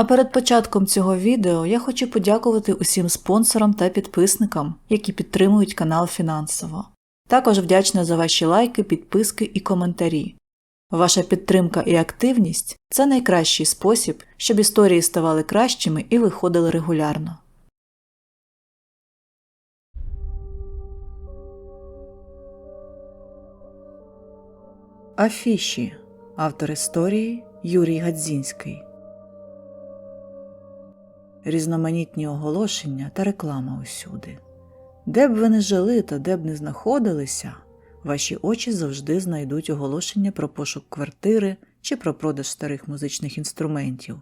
А перед початком цього відео я хочу подякувати усім спонсорам та підписникам, які підтримують канал фінансово. Також вдячна за ваші лайки, підписки і коментарі. Ваша підтримка і активність це найкращий спосіб, щоб історії ставали кращими і виходили регулярно. Афіші. Автор історії Юрій Гадзінський. Різноманітні оголошення та реклама усюди. Де б ви не жили та де б не знаходилися, ваші очі завжди знайдуть оголошення про пошук квартири чи про продаж старих музичних інструментів.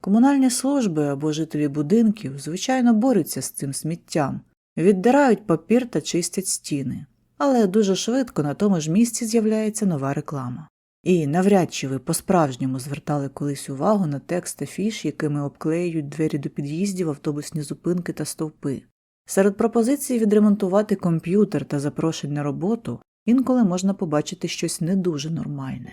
Комунальні служби або жителі будинків, звичайно, борються з цим сміттям, віддирають папір та чистять стіни. Але дуже швидко на тому ж місці з'являється нова реклама. І навряд чи ви по-справжньому звертали колись увагу на текст афіш, якими обклеюють двері до під'їздів, автобусні зупинки та стовпи. Серед пропозицій відремонтувати комп'ютер та запрошень на роботу інколи можна побачити щось не дуже нормальне.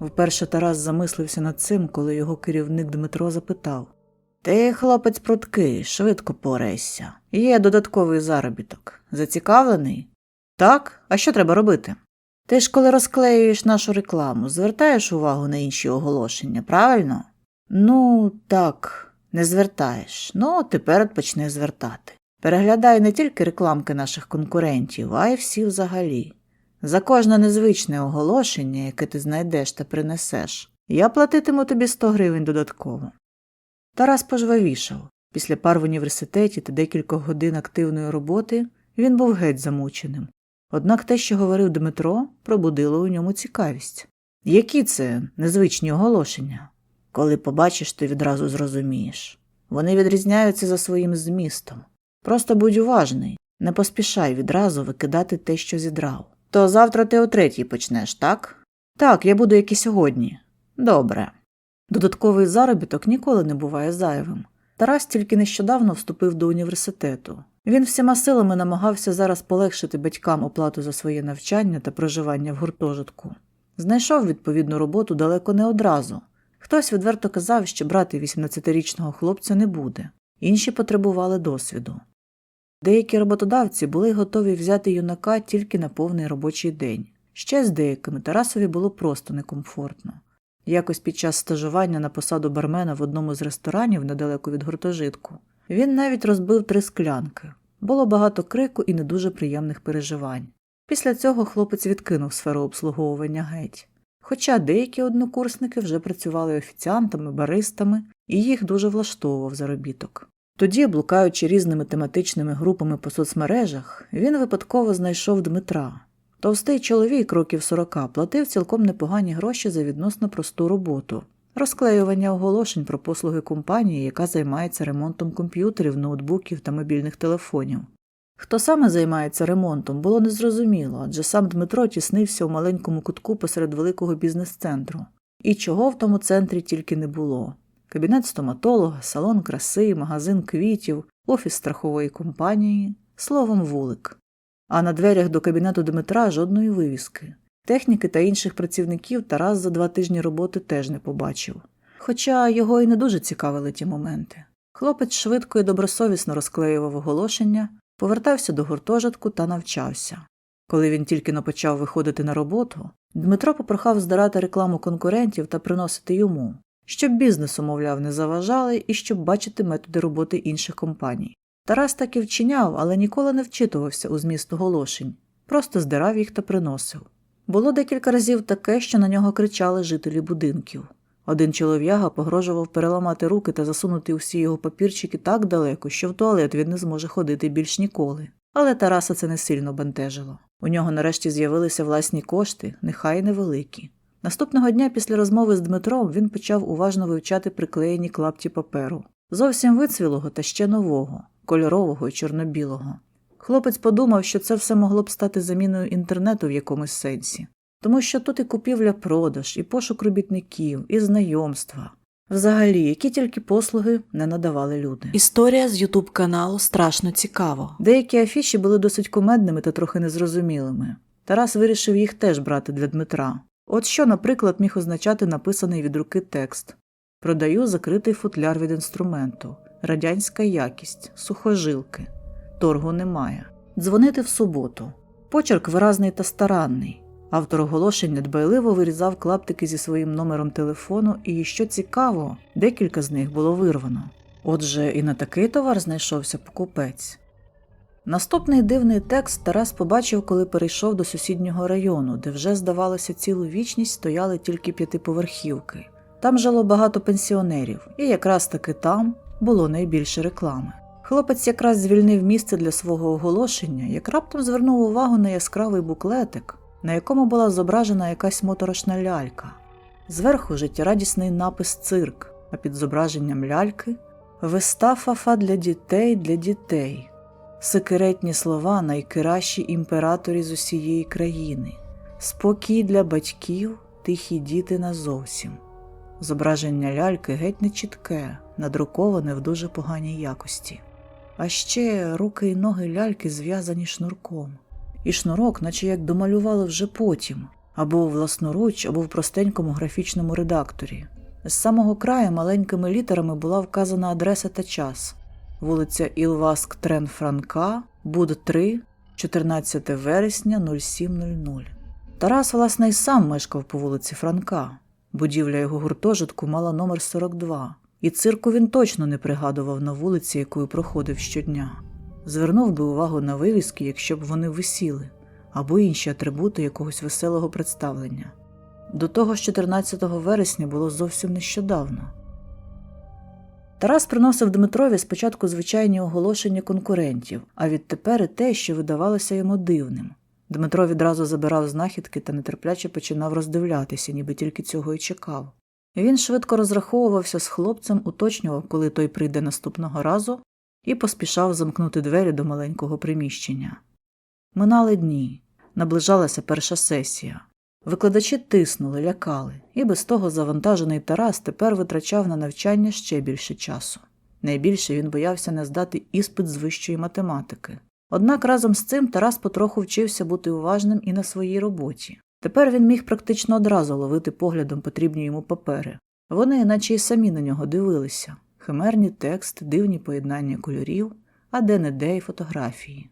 Вперше Тарас замислився над цим, коли його керівник Дмитро запитав Ти, хлопець пруткий, швидко порайся. Є додатковий заробіток. Зацікавлений? Так, а що треба робити? Ти ж коли розклеюєш нашу рекламу, звертаєш увагу на інші оголошення, правильно? Ну, так, не звертаєш. Ну, тепер почни звертати. Переглядай не тільки рекламки наших конкурентів, а й всі взагалі. За кожне незвичне оголошення, яке ти знайдеш та принесеш, я платитиму тобі 100 гривень додатково. Тарас пожвавішав. Після пар в університеті та декількох годин активної роботи він був геть замученим. Однак те, що говорив Дмитро, пробудило у ньому цікавість. Які це незвичні оголошення? Коли побачиш, ти відразу зрозумієш. Вони відрізняються за своїм змістом. Просто будь уважний, не поспішай відразу викидати те, що зідрав. То завтра ти о третій почнеш, так? Так, я буду як і сьогодні. Добре. Додатковий заробіток ніколи не буває зайвим. Тарас тільки нещодавно вступив до університету. Він всіма силами намагався зараз полегшити батькам оплату за своє навчання та проживання в гуртожитку. Знайшов відповідну роботу далеко не одразу. Хтось відверто казав, що брати 18-річного хлопця не буде, інші потребували досвіду. Деякі роботодавці були готові взяти юнака тільки на повний робочий день. Ще з деякими Тарасові було просто некомфортно. Якось під час стажування на посаду бармена в одному з ресторанів недалеко від гуртожитку він навіть розбив три склянки. Було багато крику і не дуже приємних переживань. Після цього хлопець відкинув сферу обслуговування геть. Хоча деякі однокурсники вже працювали офіціантами, баристами, і їх дуже влаштовував заробіток. Тоді, блукаючи різними тематичними групами по соцмережах, він випадково знайшов Дмитра. Товстий чоловік років 40 платив цілком непогані гроші за відносно просту роботу розклеювання оголошень про послуги компанії, яка займається ремонтом комп'ютерів, ноутбуків та мобільних телефонів. Хто саме займається ремонтом, було незрозуміло, адже сам Дмитро тіснився у маленькому кутку посеред великого бізнес-центру. І чого в тому центрі тільки не було кабінет стоматолога, салон краси, магазин квітів, офіс страхової компанії, словом, вулик. А на дверях до кабінету Дмитра жодної вивіски. Техніки та інших працівників Тарас за два тижні роботи теж не побачив. Хоча його і не дуже цікавили ті моменти. Хлопець швидко і добросовісно розклеював оголошення, повертався до гуртожитку та навчався. Коли він тільки но почав виходити на роботу, Дмитро попрохав здирати рекламу конкурентів та приносити йому, щоб бізнесу, мовляв, не заважали і щоб бачити методи роботи інших компаній. Тарас так і вчиняв, але ніколи не вчитувався у зміст оголошень, просто здирав їх та приносив. Було декілька разів таке, що на нього кричали жителі будинків. Один чолов'яга погрожував переламати руки та засунути усі його папірчики так далеко, що в туалет він не зможе ходити більш ніколи. Але Тараса це не сильно бентежило. У нього нарешті з'явилися власні кошти, нехай невеликі. Наступного дня після розмови з Дмитром він почав уважно вивчати приклеєні клапті паперу. Зовсім вицвілого та ще нового, кольорового і чорно-білого. Хлопець подумав, що це все могло б стати заміною інтернету в якомусь сенсі, тому що тут і купівля-продаж, і пошук робітників, і знайомства. Взагалі, які тільки послуги не надавали люди. Історія з Ютуб каналу страшно цікаво. Деякі афіші були досить кумедними та трохи незрозумілими. Тарас вирішив їх теж брати для Дмитра. От що, наприклад, міг означати написаний від руки текст Продаю закритий футляр від інструменту, радянська якість, сухожилки. Торгу немає. Дзвонити в суботу. Почерк виразний та старанний. Автор оголошення дбайливо вирізав клаптики зі своїм номером телефону, і, що цікаво, декілька з них було вирвано. Отже, і на такий товар знайшовся покупець. Наступний дивний текст Тарас побачив, коли перейшов до сусіднього району, де вже, здавалося, цілу вічність стояли тільки п'ятиповерхівки. Там жило багато пенсіонерів, і якраз таки там було найбільше реклами. Хлопець якраз звільнив місце для свого оголошення, як раптом звернув увагу на яскравий буклетик, на якому була зображена якась моторошна лялька. Зверху життєрадісний напис цирк, а під зображенням ляльки вистава для дітей для дітей. Секретні слова найкращі імператорі з усієї країни. Спокій для батьків, тихі діти назовсім. Зображення ляльки геть нечітке, надруковане в дуже поганій якості. А ще руки і ноги ляльки зв'язані шнурком, і шнурок, наче як домалювали вже потім, або власноруч, або в простенькому графічному редакторі. З самого краю маленькими літерами була вказана адреса та час вулиця Ілваск Трен Франка, Буд 3, 14 вересня 0700. Тарас, власне, й сам мешкав по вулиці Франка. Будівля його гуртожитку мала номер 42, і цирку він точно не пригадував на вулиці, якою проходив щодня. Звернув би увагу на вивіски, якщо б вони висіли, або інші атрибути якогось веселого представлення. До того ж 14 вересня було зовсім нещодавно. Тарас приносив Дмитрові спочатку звичайні оголошення конкурентів, а відтепер і те, що видавалося йому дивним. Дмитро відразу забирав знахідки та нетерпляче починав роздивлятися, ніби тільки цього й чекав. Він швидко розраховувався з хлопцем, уточнював, коли той прийде наступного разу, і поспішав замкнути двері до маленького приміщення. Минали дні, наближалася перша сесія. Викладачі тиснули, лякали, і без того завантажений Тарас тепер витрачав на навчання ще більше часу. Найбільше він боявся не здати іспит з вищої математики. Однак разом з цим Тарас потроху вчився бути уважним і на своїй роботі. Тепер він міг практично одразу ловити поглядом потрібні йому папери. Вони, наче й самі на нього дивилися химерні тексти, дивні поєднання кольорів, а де не де й фотографії.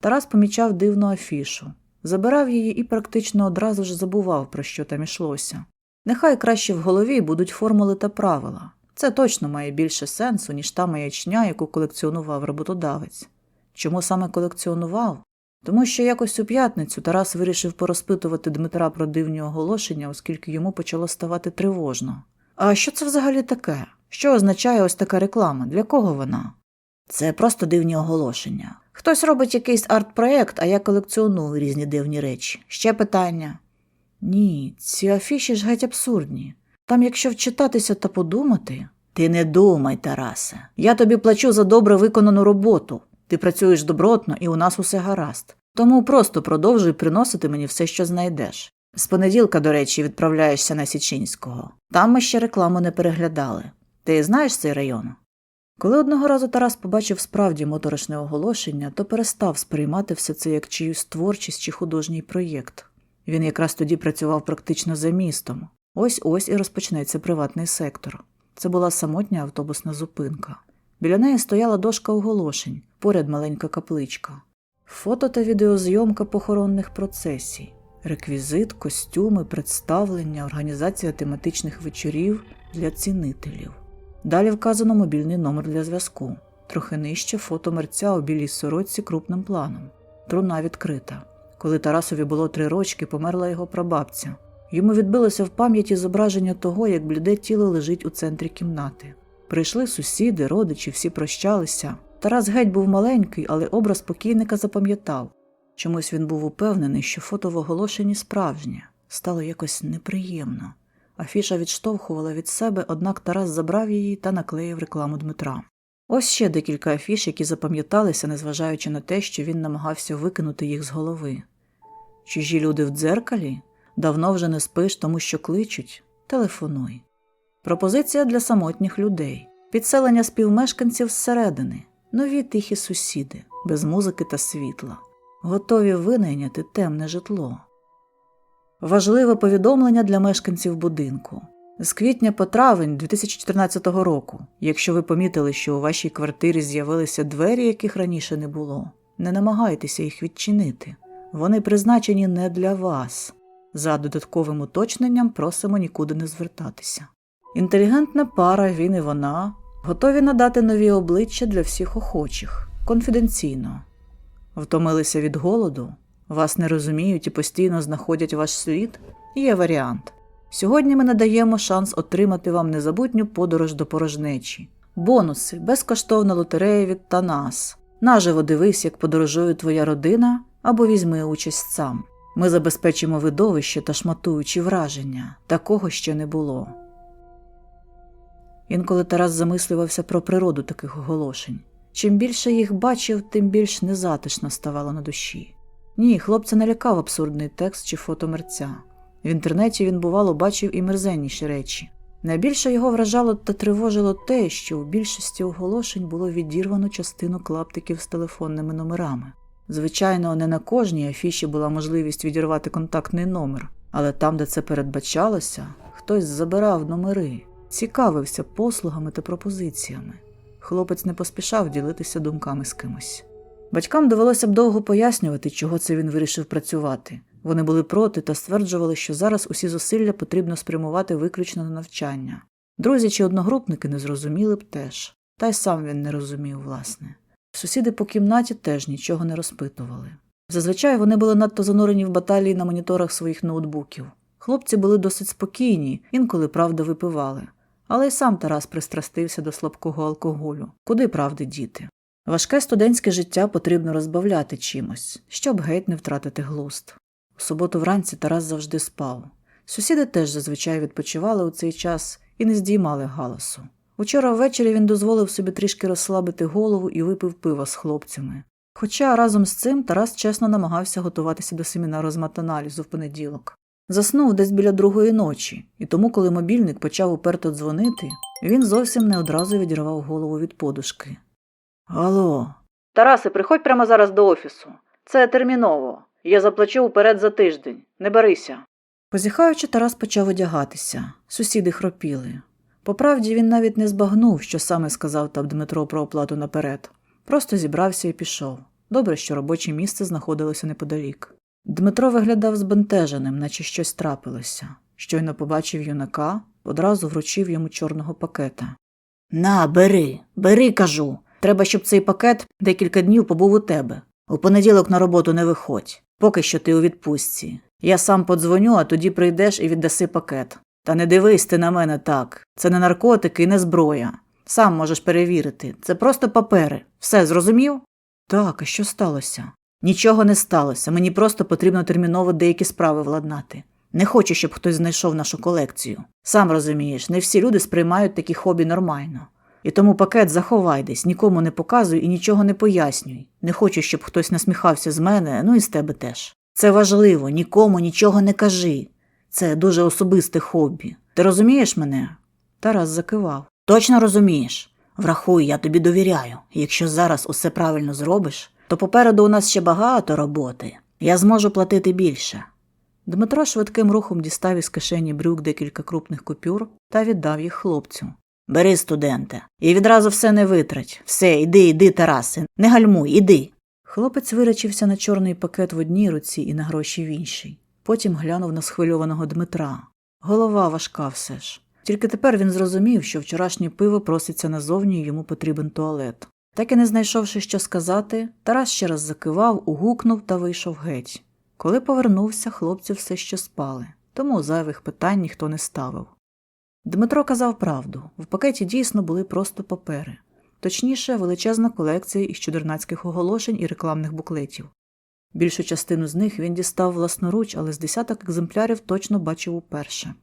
Тарас помічав дивну афішу, забирав її і практично одразу ж забував, про що там ішлося. Нехай краще в голові будуть формули та правила. Це точно має більше сенсу, ніж та маячня, яку колекціонував роботодавець. Чому саме колекціонував? Тому що якось у п'ятницю Тарас вирішив порозпитувати Дмитра про дивні оголошення, оскільки йому почало ставати тривожно. А що це взагалі таке? Що означає ось така реклама? Для кого вона? Це просто дивні оголошення. Хтось робить якийсь арт-проєкт, а я колекціоную різні дивні речі. Ще питання? Ні, ці афіші ж геть абсурдні. Там, якщо вчитатися та подумати. Ти не думай, Тарасе. Я тобі плачу за добре виконану роботу. Ти працюєш добротно і у нас усе гаразд. Тому просто продовжуй приносити мені все, що знайдеш. З понеділка, до речі, відправляєшся на Січинського. Там ми ще рекламу не переглядали. Ти знаєш цей район? Коли одного разу Тарас побачив справді моторошне оголошення, то перестав сприймати все це як чиюсь творчість чи художній проєкт. Він якраз тоді працював практично за містом. Ось ось і розпочнеться приватний сектор. Це була самотня автобусна зупинка. Біля неї стояла дошка оголошень, поряд маленька капличка, фото та відеозйомка похоронних процесій, реквізит, костюми, представлення, організація тематичних вечорів для цінителів. Далі вказано мобільний номер для зв'язку. Трохи нижче фото мерця у білій сорочці крупним планом. Труна відкрита. Коли Тарасові було три рочки, померла його прабабця. Йому відбилося в пам'яті зображення того, як бліде тіло лежить у центрі кімнати. Прийшли сусіди, родичі, всі прощалися. Тарас геть був маленький, але образ покійника запам'ятав. Чомусь він був упевнений, що фото в оголошенні справжнє. Стало якось неприємно. Афіша відштовхувала від себе, однак Тарас забрав її та наклеїв рекламу Дмитра. Ось ще декілька афіш, які запам'яталися, незважаючи на те, що він намагався викинути їх з голови. Чужі люди в дзеркалі? Давно вже не спиш, тому що кличуть. Телефонуй. Пропозиція для самотніх людей, підселення співмешканців зсередини, нові тихі сусіди, без музики та світла, готові винайняти темне житло. Важливе повідомлення для мешканців будинку. З квітня по травень 2014 року, якщо ви помітили, що у вашій квартирі з'явилися двері, яких раніше не було, не намагайтеся їх відчинити. Вони призначені не для вас. За додатковим уточненням просимо нікуди не звертатися. Інтелігентна пара, він і вона, готові надати нові обличчя для всіх охочих, конфіденційно. Втомилися від голоду, вас не розуміють і постійно знаходять ваш слід? Є варіант. Сьогодні ми надаємо шанс отримати вам незабутню подорож до порожнечі, бонуси, безкоштовна лотерея від Танас. Наживо дивись, як подорожує твоя родина, або візьми участь сам. Ми забезпечимо видовище та шматуючі враження, такого ще не було. Інколи Тарас замислювався про природу таких оголошень. Чим більше їх бачив, тим більш незатишно ставало на душі. Ні, хлопця не лякав абсурдний текст чи фото мерця. В інтернеті він, бувало, бачив і мерзенніші речі. Найбільше його вражало та тривожило те, що в більшості оголошень було відірвано частину клаптиків з телефонними номерами. Звичайно, не на кожній афіші була можливість відірвати контактний номер, але там, де це передбачалося, хтось забирав номери, цікавився послугами та пропозиціями. Хлопець не поспішав ділитися думками з кимось. Батькам довелося б довго пояснювати, чого це він вирішив працювати. Вони були проти та стверджували, що зараз усі зусилля потрібно спрямувати виключно на навчання. Друзі чи одногрупники не зрозуміли б теж, та й сам він не розумів, власне. Сусіди по кімнаті теж нічого не розпитували. Зазвичай вони були надто занурені в баталії на моніторах своїх ноутбуків. Хлопці були досить спокійні, інколи правда випивали. Але й сам Тарас пристрастився до слабкого алкоголю. Куди правди діти? Важке студентське життя потрібно розбавляти чимось, щоб геть не втратити глузд. У суботу вранці Тарас завжди спав. Сусіди теж зазвичай відпочивали у цей час і не здіймали галасу. Учора ввечері він дозволив собі трішки розслабити голову і випив пива з хлопцями. Хоча разом з цим Тарас чесно намагався готуватися до семінару з матаналізу в понеділок. Заснув десь біля другої ночі, і тому, коли мобільник почав уперто дзвонити, він зовсім не одразу відірвав голову від подушки. Алло. Тарасе, приходь прямо зараз до офісу. Це терміново. Я заплачу вперед за тиждень. Не берися. Позіхаючи, Тарас почав одягатися. Сусіди хропіли. По правді він навіть не збагнув, що саме сказав там Дмитро про оплату наперед. Просто зібрався і пішов. Добре, що робоче місце знаходилося неподалік. Дмитро виглядав збентеженим, наче щось трапилося. Щойно побачив юнака, одразу вручив йому чорного пакета. На, бери, бери, кажу. Треба, щоб цей пакет декілька днів побув у тебе. У понеділок на роботу не виходь, поки що ти у відпустці. Я сам подзвоню, а тоді прийдеш і віддаси пакет. Та не дивись ти на мене так. Це не наркотики і не зброя. Сам можеш перевірити. Це просто папери. Все зрозумів? Так, а що сталося? Нічого не сталося. Мені просто потрібно терміново деякі справи владнати. Не хочу, щоб хтось знайшов нашу колекцію. Сам розумієш, не всі люди сприймають такі хобі нормально. І тому пакет заховай десь, нікому не показуй і нічого не пояснюй. Не хочу, щоб хтось насміхався з мене, ну і з тебе теж. Це важливо, нікому нічого не кажи. Це дуже особисте хобі. Ти розумієш мене? Тарас закивав. Точно розумієш. Врахуй, я тобі довіряю. Якщо зараз усе правильно зробиш, то попереду у нас ще багато роботи. Я зможу платити більше. Дмитро швидким рухом дістав із кишені брюк декілька крупних купюр та віддав їх хлопцю. Бери, студенте, і відразу все не витрать. Все, іди, іди, Тарасе, не гальмуй, іди. Хлопець вирячився на чорний пакет в одній руці і на гроші в іншій. Потім глянув на схвильованого Дмитра. Голова важка все ж. Тільки тепер він зрозумів, що вчорашнє пиво проситься назовні і йому потрібен туалет. Так і не знайшовши, що сказати, Тарас ще раз закивав, угукнув та вийшов геть. Коли повернувся, хлопці все ще спали, тому зайвих питань ніхто не ставив. Дмитро казав правду в пакеті дійсно були просто папери, точніше, величезна колекція із чудернацьких оголошень і рекламних буклетів. Більшу частину з них він дістав власноруч, але з десяток екземплярів точно бачив уперше.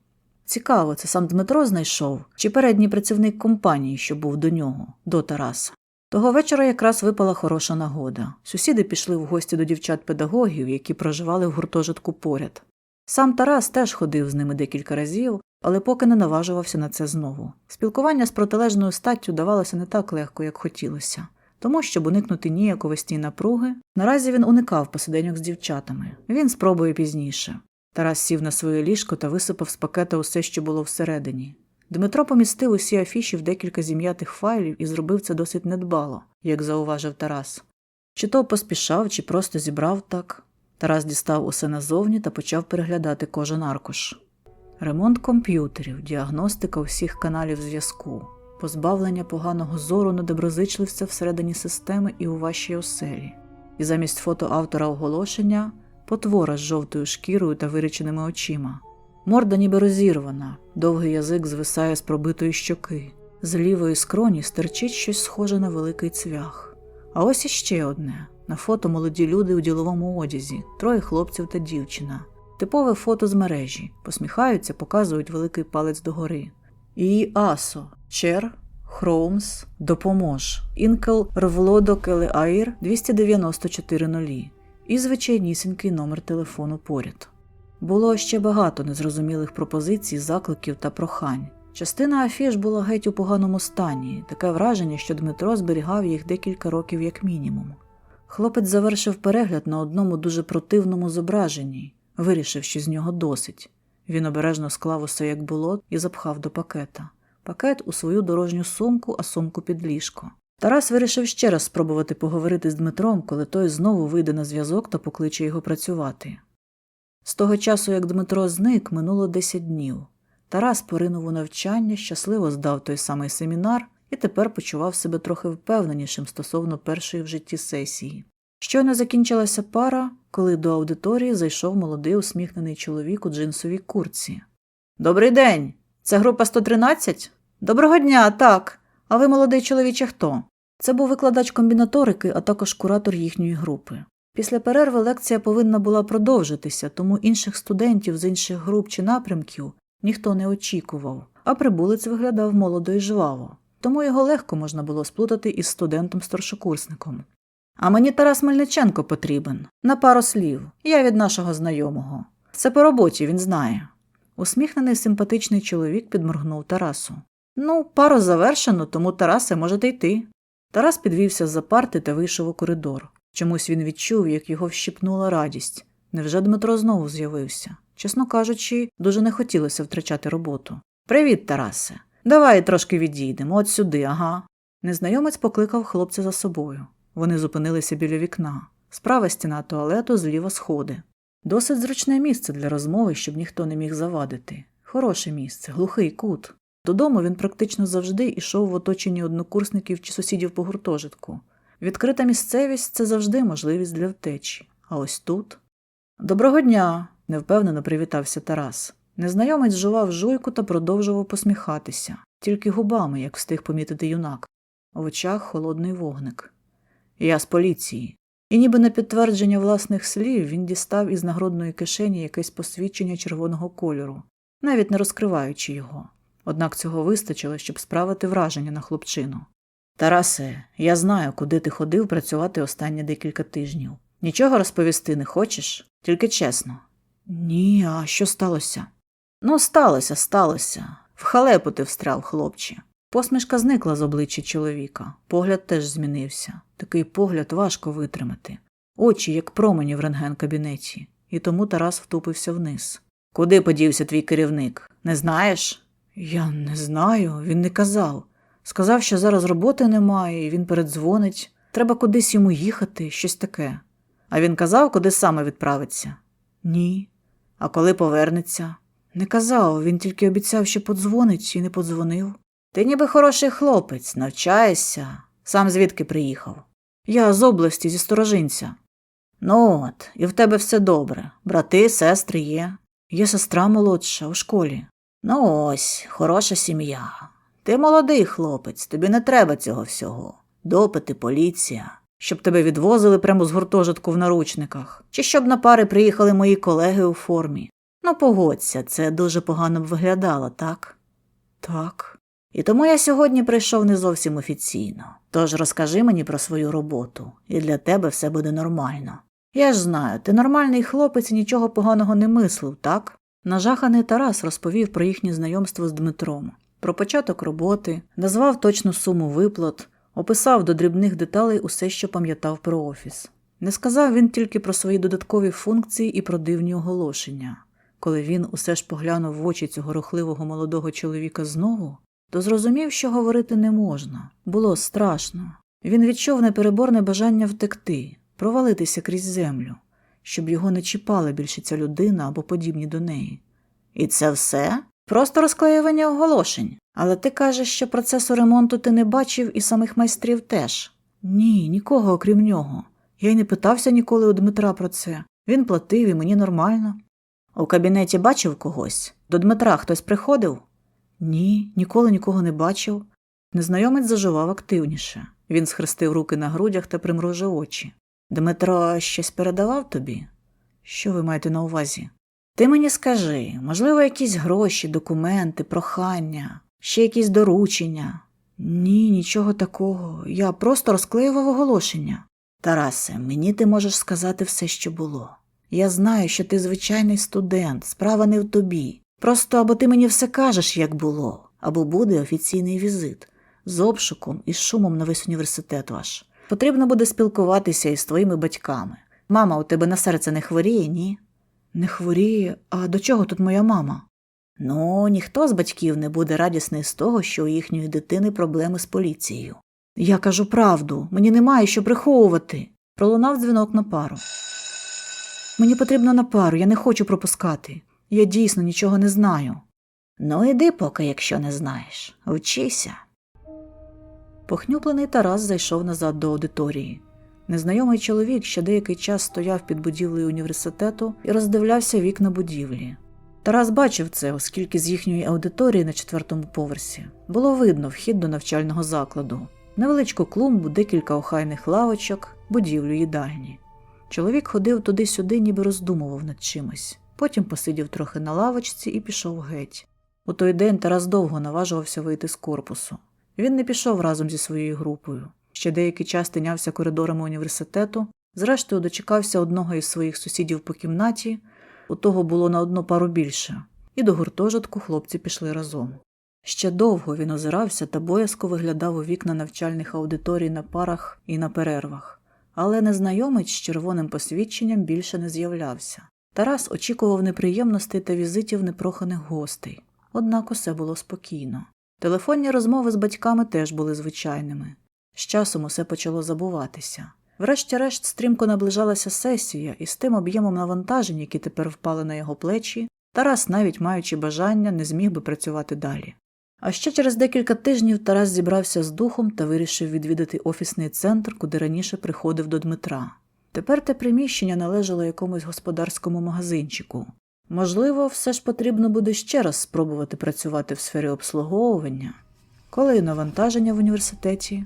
Цікаво, це сам Дмитро знайшов, чи передній працівник компанії, що був до нього, до Тараса. Того вечора якраз випала хороша нагода. Сусіди пішли в гості до дівчат-педагогів, які проживали в гуртожитку поряд. Сам Тарас теж ходив з ними декілька разів, але поки не наважувався на це знову. Спілкування з протилежною статтю давалося не так легко, як хотілося. Тому, щоб уникнути ніяковості й напруги, наразі він уникав посиденьок з дівчатами. Він спробує пізніше. Тарас сів на своє ліжко та висипав з пакета усе, що було всередині. Дмитро помістив усі афіші в декілька зім'ятих файлів і зробив це досить недбало, як зауважив Тарас. Чи то поспішав, чи просто зібрав так. Тарас дістав усе назовні та почав переглядати кожен аркуш. Ремонт комп'ютерів, діагностика усіх каналів зв'язку, позбавлення поганого зору на доброзичливця всередині системи і у вашій оселі. І замість фото автора оголошення потвора з жовтою шкірою та виріченими очима. Морда ніби розірвана, довгий язик звисає з пробитої щоки. З лівої скроні стирчить щось схоже на великий цвях. А ось іще одне. На фото молоді люди у діловому одязі, троє хлопців та дівчина. Типове фото з мережі. Посміхаються, показують великий палець догори. І Асо, Чер, Хроумс, Допомож, Інкел Рвлодо Келеаїр 294 нулі. І звичайнісінький номер телефону поряд. Було ще багато незрозумілих пропозицій, закликів та прохань. Частина афіш була геть у поганому стані, таке враження, що Дмитро зберігав їх декілька років як мінімум. Хлопець завершив перегляд на одному дуже противному зображенні, вирішив, що з нього досить. Він обережно склав усе, як було, і запхав до пакета. Пакет у свою дорожню сумку, а сумку під ліжко. Тарас вирішив ще раз спробувати поговорити з Дмитром, коли той знову вийде на зв'язок та покличе його працювати. З того часу, як Дмитро зник, минуло 10 днів. Тарас поринув у навчання, щасливо здав той самий семінар і тепер почував себе трохи впевненішим стосовно першої в житті сесії. Щойно закінчилася пара, коли до аудиторії зайшов молодий усміхнений чоловік у джинсовій курці. Добрий день! Це група 113? Доброго дня, так. А ви, молодий чоловіче, хто? Це був викладач комбінаторики, а також куратор їхньої групи. Після перерви лекція повинна була продовжитися, тому інших студентів з інших груп чи напрямків ніхто не очікував, а прибулець виглядав молодо і жваво, тому його легко можна було сплутати із студентом-старшокурсником. А мені Тарас Мельниченко потрібен на пару слів. Я від нашого знайомого. Це по роботі, він знає. Усміхнений симпатичний чоловік підморгнув Тарасу. Ну, пару завершено, тому Тарасе можете йти. Тарас підвівся з-за парти та вийшов у коридор. Чомусь він відчув, як його вщипнула радість. Невже Дмитро знову з'явився? Чесно кажучи, дуже не хотілося втрачати роботу. Привіт, Тарасе. Давай трошки відійдемо, от сюди, ага. Незнайомець покликав хлопця за собою. Вони зупинилися біля вікна. Справа стіна туалету, зліва сходи. Досить зручне місце для розмови, щоб ніхто не міг завадити. Хороше місце, глухий кут. Додому він практично завжди йшов в оточенні однокурсників чи сусідів по гуртожитку. Відкрита місцевість це завжди можливість для втечі. А ось тут. Доброго дня! невпевнено привітався Тарас. Незнайомець жував жуйку та продовжував посміхатися, тільки губами, як встиг помітити юнак, в очах холодний вогник. Я з поліції. І ніби на підтвердження власних слів він дістав із нагрудної кишені якесь посвідчення червоного кольору, навіть не розкриваючи його. Однак цього вистачило, щоб справити враження на хлопчину. Тарасе, я знаю, куди ти ходив працювати останні декілька тижнів. Нічого розповісти не хочеш, тільки чесно. Ні, а що сталося? Ну, сталося, сталося. В халепу ти встряв, хлопче. Посмішка зникла з обличчя чоловіка, погляд теж змінився. Такий погляд важко витримати. Очі, як промені в рентген-кабінеті, і тому Тарас втупився вниз. Куди подівся твій керівник? Не знаєш? Я не знаю, він не казав. Сказав, що зараз роботи немає, і він передзвонить. Треба кудись йому їхати, щось таке. А він казав, куди саме відправиться? Ні. А коли повернеться? Не казав, він тільки обіцяв, що подзвонить, і не подзвонив. Ти ніби хороший хлопець, навчаєшся. Сам звідки приїхав? Я з області, зі сторожинця. Ну от, і в тебе все добре. Брати, сестри є. Є сестра молодша у школі. Ну ось, хороша сім'я. Ти молодий хлопець, тобі не треба цього всього. Допити, поліція, щоб тебе відвозили прямо з гуртожитку в наручниках, чи щоб на пари приїхали мої колеги у формі. Ну, погодься, це дуже погано б виглядало, так? Так. І тому я сьогодні прийшов не зовсім офіційно. Тож розкажи мені про свою роботу, і для тебе все буде нормально. Я ж знаю, ти нормальний хлопець і нічого поганого не мислив, так? Нажаханий Тарас розповів про їхнє знайомство з Дмитром, про початок роботи, назвав точну суму виплат, описав до дрібних деталей усе, що пам'ятав про офіс. Не сказав він тільки про свої додаткові функції і про дивні оголошення. Коли він усе ж поглянув в очі цього рухливого молодого чоловіка знову, то зрозумів, що говорити не можна. Було страшно. Він відчув непереборне бажання втекти, провалитися крізь землю, щоб його не чіпала більше ця людина або подібні до неї. І це все? Просто розклеювання оголошень. Але ти кажеш, що процесу ремонту ти не бачив і самих майстрів теж. Ні, нікого окрім нього. Я й не питався ніколи у Дмитра про це. Він платив і мені нормально. У кабінеті бачив когось? До Дмитра хтось приходив? Ні, ніколи нікого не бачив. Незнайомець заживав активніше. Він схрестив руки на грудях та примружив очі. Дмитро щось передавав тобі? Що ви маєте на увазі? Ти мені скажи, можливо, якісь гроші, документи, прохання, ще якісь доручення? Ні, нічого такого. Я просто розклеював оголошення. Тарасе, мені ти можеш сказати все, що було. Я знаю, що ти звичайний студент, справа не в тобі. Просто або ти мені все кажеш, як було, або буде офіційний візит з обшуком і шумом на весь університет ваш. Потрібно буде спілкуватися із твоїми батьками. Мама у тебе на серце не хворіє, ні? Не хворіє, а до чого тут моя мама? Ну, ніхто з батьків не буде радісний з того, що у їхньої дитини проблеми з поліцією. Я кажу правду, мені немає що приховувати. Пролунав дзвінок на пару. Мені потрібно на пару, я не хочу пропускати. Я дійсно нічого не знаю. Ну, іди поки, якщо не знаєш. Вчися. Похнюплений Тарас зайшов назад до аудиторії. Незнайомий чоловік ще деякий час стояв під будівлею університету і роздивлявся вікна будівлі. Тарас бачив це, оскільки з їхньої аудиторії на четвертому поверсі було видно вхід до навчального закладу, невеличку клумбу, декілька охайних лавочок, будівлю їдальні. Чоловік ходив туди-сюди, ніби роздумував над чимось. Потім посидів трохи на лавочці і пішов геть. У той день Тарас довго наважувався вийти з корпусу. Він не пішов разом зі своєю групою. Ще деякий час тинявся коридорами університету, зрештою дочекався одного із своїх сусідів по кімнаті, у того було на одну пару більше, і до гуртожитку хлопці пішли разом. Ще довго він озирався та боязко виглядав у вікна навчальних аудиторій на парах і на перервах, але незнайомець з червоним посвідченням більше не з'являвся. Тарас очікував неприємностей та візитів непроханих гостей, однак усе було спокійно. Телефонні розмови з батьками теж були звичайними. З часом усе почало забуватися. Врешті-решт стрімко наближалася сесія, і з тим об'ємом навантажень, які тепер впали на його плечі, Тарас, навіть маючи бажання, не зміг би працювати далі. А ще через декілька тижнів Тарас зібрався з духом та вирішив відвідати офісний центр, куди раніше приходив до Дмитра. Тепер те приміщення належало якомусь господарському магазинчику. Можливо, все ж потрібно буде ще раз спробувати працювати в сфері обслуговування, коли навантаження в університеті